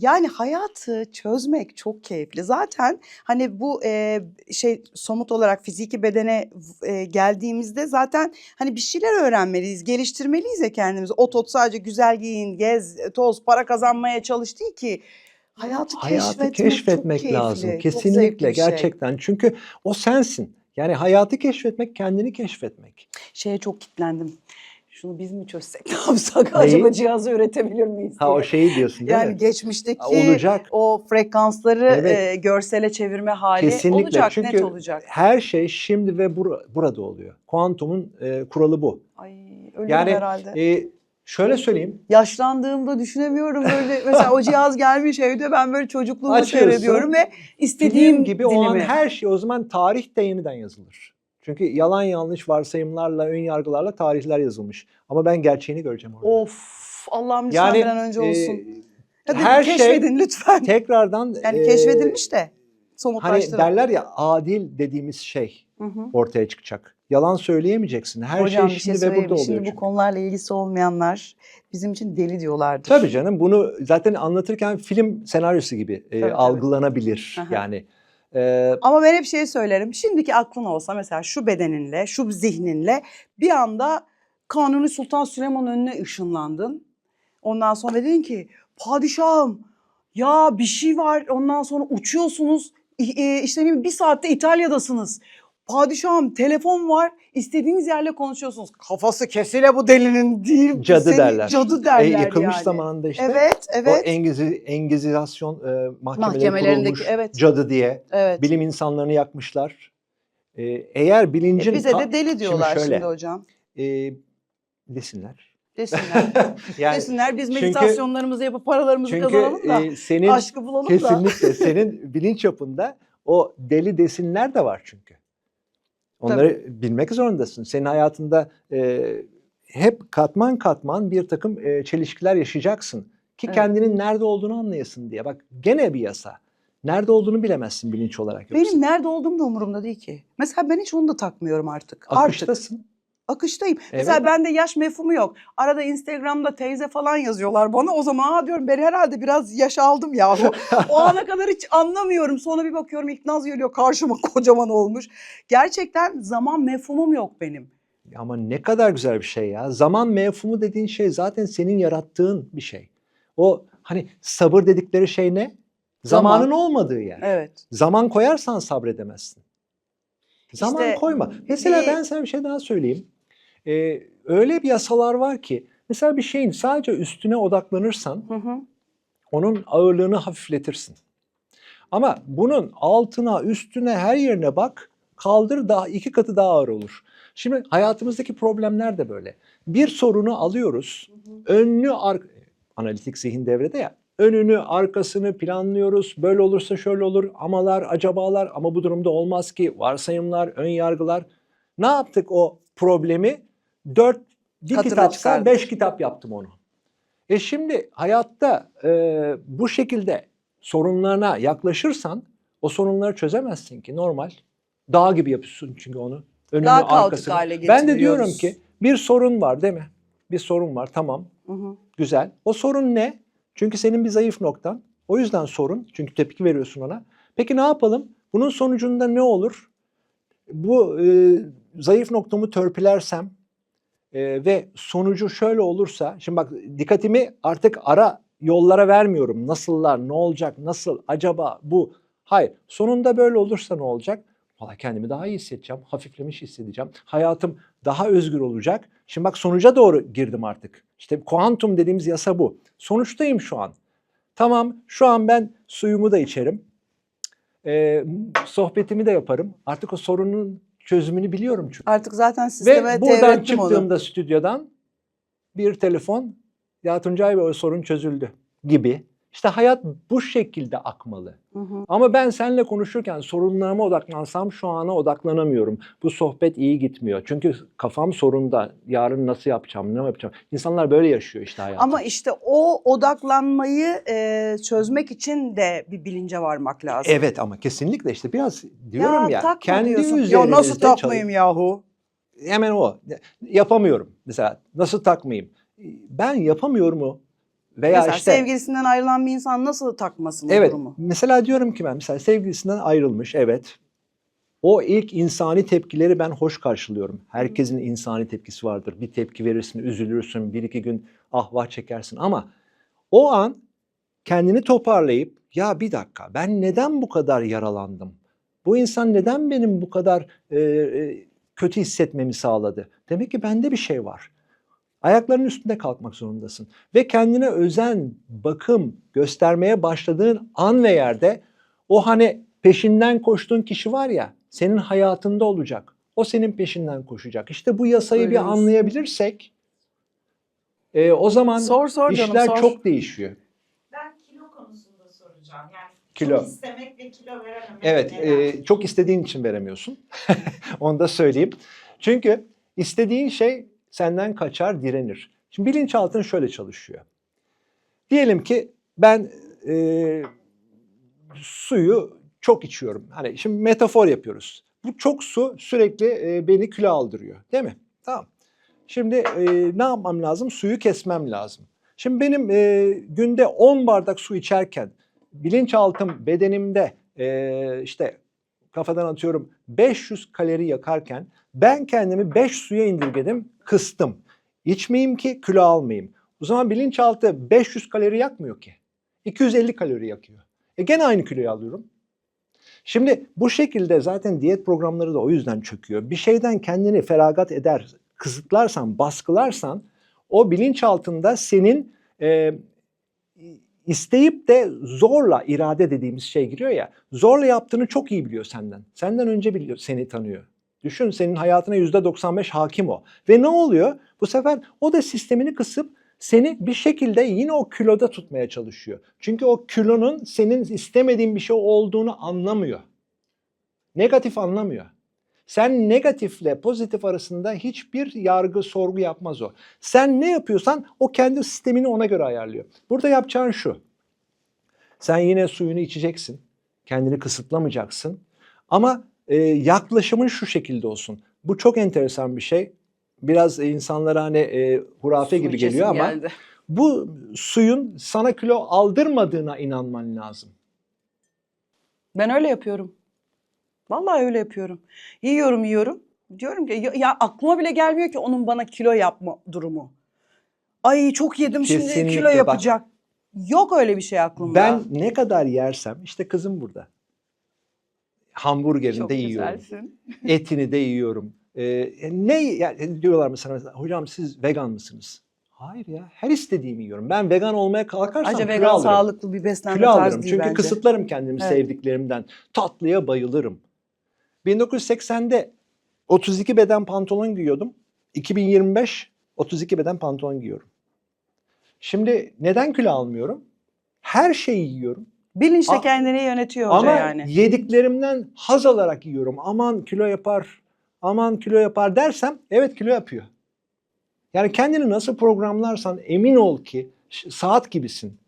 Yani hayatı çözmek çok keyifli. Zaten hani bu e, şey somut olarak fiziki bedene e, geldiğimizde zaten hani bir şeyler öğrenmeliyiz, geliştirmeliyiz ya kendimizi. Ot ot sadece güzel giyin, gez, toz, para kazanmaya çalış değil ki. Hayatı, Hayatı keşfetmek, keşfetmek çok lazım. keyifli, çok zevkli Kesinlikle bir şey. gerçekten. Çünkü o sensin. Yani hayatı keşfetmek, kendini keşfetmek. Şeye çok kitlendim. Şunu biz mi çözsek ne yapsak acaba cihazı üretebilir miyiz Ha o diye. şeyi diyorsun değil Yani mi? geçmişteki Ha, Olacak. o frekansları Evet. e, görsele çevirme hali Kesinlikle. olacak, Çünkü net olacak. her şey şimdi ve bura- burada oluyor. Kuantumun e, kuralı bu. Ay ölürüm Yani herhalde. e, şöyle söyleyeyim. Yaşlandığımda düşünemiyorum böyle mesela o cihaz gelmiş evde ben böyle çocukluğumu Açıyorsun, seyrediyorum ve istediğim gibi o an dilimi. her şey o zaman tarih de yeniden yazılır. Çünkü yalan yanlış varsayımlarla, ön yargılarla tarihler yazılmış. Ama ben gerçeğini göreceğim orada. Of Allah'ım lütfen bir an önce e, olsun. Hadi her şey keşfedin lütfen. tekrardan yani e, keşfedilmiş de Hani somutlaştırın. derler ya adil dediğimiz şey Hı hı. ortaya çıkacak. Yalan söyleyemeyeceksin. Her Hocam şey şey şimdi ve burada oluyor. Şimdi bu çünkü. konularla ilgisi olmayanlar bizim için deli diyorlardır. Tabii canım bunu zaten anlatırken film senaryosu gibi e, tabii. algılanabilir. Aha. Yani e, Ama ben hep şey söylerim. Şimdiki aklın olsa mesela şu bedeninle, şu zihninle bir anda Kanuni Sultan Süleyman önüne ışınlandın. Ondan sonra dedin ki padişahım ya bir şey var. Ondan sonra uçuyorsunuz. E, işte ne bir saatte İtalya'dasınız. Padişahım telefon var. istediğiniz yerle konuşuyorsunuz. Kafası kesile bu delinin değil. Cadı seni- derler. Cadı e, derler yıkılmış yani. zamanında işte Evet, o evet. engizi, engizasyon e, mahkemeleri Mahkemelerindeki, kurulmuş evet. cadı diye evet. bilim insanlarını yakmışlar. E, eğer bilincin E, bize de deli diyorlar şimdi, şöyle, hocam. e, desinler. Desinler. yani Desinler biz çünkü- meditasyonlarımızı yapıp paralarımızı çünkü kazanalım da e, senin aşkı bulalım da. Kesinlikle senin bilinç yapında o deli desinler de var çünkü. Onları bilmek zorundasın. Senin hayatında e, hep katman katman bir takım e, çelişkiler yaşayacaksın. Ki Evet. kendinin nerede olduğunu anlayasın diye. Bak gene bir yasa. Nerede olduğunu bilemezsin bilinç olarak yoksa. Benim nerede olduğum da umurumda değil ki. Mesela ben hiç onu da takmıyorum artık. Artık Akıştasın. Akıştayım. Evet. Mesela bende yaş mefhumu yok. Arada Instagram'da teyze falan yazıyorlar bana. O zaman Aa diyorum ben herhalde biraz yaş aldım ya. o ana kadar hiç anlamıyorum. Sonra bir bakıyorum İknaz geliyor karşıma kocaman olmuş. Gerçekten zaman mefhumum yok benim. Ama ne kadar güzel bir şey ya. Zaman mefhumu dediğin şey zaten senin yarattığın bir şey. O hani sabır dedikleri şey ne? Zaman. Zamanın olmadığı yer. Evet. Zaman koyarsan sabredemezsin. Zaman İşte koyma. Mesela bir- ben sana bir şey daha söyleyeyim. Ee, öyle bir yasalar var ki mesela bir şeyin sadece üstüne odaklanırsan Hı hı. onun ağırlığını hafifletirsin. Ama bunun altına, üstüne, her yerine bak, kaldır daha iki katı daha ağır olur. Şimdi hayatımızdaki problemler de böyle. Bir sorunu alıyoruz, önünü ar analitik zihin devrede ya. Önünü, arkasını planlıyoruz. Böyle olursa şöyle olur. Amalar, acabalar ama bu durumda olmaz ki. Varsayımlar, ön yargılar. Ne yaptık o problemi? Dört, bir Katına kitapsa çıkardık. beş kitap yaptım onu. E şimdi hayatta e, bu şekilde sorunlarına yaklaşırsan o sorunları çözemezsin ki normal. Dağ gibi yapıyorsun çünkü onu. Önünü, Daha arkasını. hale Ben de diyorum ki bir sorun var değil mi? Bir sorun var tamam Hı hı. güzel. O sorun ne? Çünkü senin bir zayıf noktan. O yüzden sorun. Çünkü tepki veriyorsun ona. Peki ne yapalım? Bunun sonucunda ne olur? Bu e, zayıf noktamı törpülersem e, ve sonucu şöyle olursa, şimdi bak dikkatimi artık ara yollara vermiyorum. Nasıllar, ne olacak, nasıl, acaba, bu. Hayır, sonunda böyle olursa ne olacak? Valla kendimi daha iyi hissedeceğim, hafiflemiş hissedeceğim. Hayatım daha özgür olacak. Şimdi bak sonuca doğru girdim artık. İşte kuantum dediğimiz yasa bu. Sonuçtayım şu an. Tamam, şu an ben suyumu da içerim. Ee, sohbetimi de yaparım. Artık o sorunun çözümünü biliyorum çünkü. Artık zaten sisteme Ve buradan devrettim onu. çıktığımda stüdyodan bir telefon ya Tuncay Bey o sorun çözüldü gibi. İşte hayat bu şekilde akmalı. Hı hı. Ama ben seninle konuşurken sorunlarıma odaklansam şu ana odaklanamıyorum. Bu sohbet iyi gitmiyor. Çünkü kafam sorunda. Yarın nasıl yapacağım, ne yapacağım. İnsanlar böyle yaşıyor işte hayatı. Ama işte o odaklanmayı e, çözmek için de bir bilince varmak lazım. Evet ama kesinlikle işte biraz diyorum ya, takma kendi diyorsun. üzerinizde Ya nasıl çalış- takmayayım yahu? Hemen o. Yapamıyorum. Mesela nasıl takmayayım? Ben yapamıyorum o veya Mesela işte sevgilisinden ayrılan bir insan nasıl takmasın Evet. durumu? Mesela diyorum ki ben mesela sevgilisinden ayrılmış evet. O ilk insani tepkileri ben hoş karşılıyorum. Herkesin insani tepkisi vardır. Bir tepki verirsin, üzülürsün, bir iki gün ah vah çekersin ama o an kendini toparlayıp ya bir dakika ben neden bu kadar yaralandım? Bu insan neden benim bu kadar e, kötü hissetmemi sağladı? Demek ki bende bir şey var. Ayaklarının üstünde kalkmak zorundasın. Ve kendine özen, bakım göstermeye başladığın an ve yerde o hani peşinden koştuğun kişi var ya senin hayatında olacak. O senin peşinden koşacak. İşte bu yasayı bir Buyurunuz. anlayabilirsek e, o zaman Sor sor canım işler sor. çok değişiyor. Ben kilo konusunda soracağım. Yani Kilo. çok istemek ve kilo verememek. Evet, neden? e, çok istediğin için veremiyorsun. Onu da söyleyeyim. Çünkü istediğin şey senden kaçar, direnir. Şimdi bilinçaltın şöyle çalışıyor. Diyelim ki ben e, suyu çok içiyorum. Hani şimdi metafor yapıyoruz. Bu çok su sürekli e, beni kilo aldırıyor, değil mi? Tamam. Şimdi e, ne yapmam lazım? Suyu kesmem lazım. Şimdi benim e, günde 10 bardak su içerken bilinçaltım bedenimde e, işte kafadan atıyorum 500 kalori yakarken ben kendimi 5 suya indirgedim, kıstım. İçmeyeyim ki kilo almayayım. O zaman bilinçaltı 500 kalori yakmıyor ki. 250 kalori yakıyor. E gene aynı kiloyu alıyorum. Şimdi bu şekilde zaten diyet programları da o yüzden çöküyor. Bir şeyden kendini feragat eder, kısıtlarsan, baskılarsan o bilinçaltında senin e, isteyip de zorla irade dediğimiz şey giriyor ya. Zorla yaptığını çok iyi biliyor senden. Senden önce biliyor, seni tanıyor. Düşün senin hayatına %95 hakim o. Ve ne oluyor? Bu sefer o da sistemini kısıp seni bir şekilde yine o kiloda tutmaya çalışıyor. Çünkü o kilonun senin istemediğin bir şey olduğunu anlamıyor. Negatif anlamıyor. Sen negatifle pozitif arasında hiçbir yargı, sorgu yapmaz o. Sen ne yapıyorsan o kendi sistemini ona göre ayarlıyor. Burada yapacağın şu. Sen yine suyunu içeceksin. Kendini kısıtlamayacaksın. Ama e, yaklaşımın şu şekilde olsun. Bu çok enteresan bir şey. Biraz insanlara hani e, hurafe Su gibi geliyor ama geldi. bu suyun sana kilo aldırmadığına inanman lazım. Ben öyle yapıyorum. Vallahi öyle yapıyorum. Yiyorum yiyorum. Diyorum ki ya, ya aklıma bile gelmiyor ki onun bana kilo yapma durumu. Ay çok yedim şimdi Kesinlikle kilo bak. yapacak. Yok öyle bir şey aklımda. Ben ne kadar yersem işte kızım burada. Hamburgerini çok de yiyorum. güzelsin. etini de yiyorum. Ee, ne yani diyorlar mesela, mesela hocam siz vegan mısınız? Hayır ya her istediğimi yiyorum. Ben vegan olmaya kalkarsam Ayrıca kilo vegan alırım. sağlıklı bir beslenme Kilo tarzı alırım. değil Çünkü bence. kısıtlarım kendimi Evet. sevdiklerimden. Tatlıya bayılırım. 1980'de 32 beden pantolon giyiyordum. 2025 32 beden pantolon giyiyorum. Şimdi neden kilo almıyorum? Her şeyi yiyorum. Bilinçle A- kendini yönetiyor hoca Ama yani. yediklerimden haz alarak yiyorum. Aman kilo yapar, aman kilo yapar dersem evet kilo yapıyor. Yani kendini nasıl programlarsan emin ol ki saat gibisin.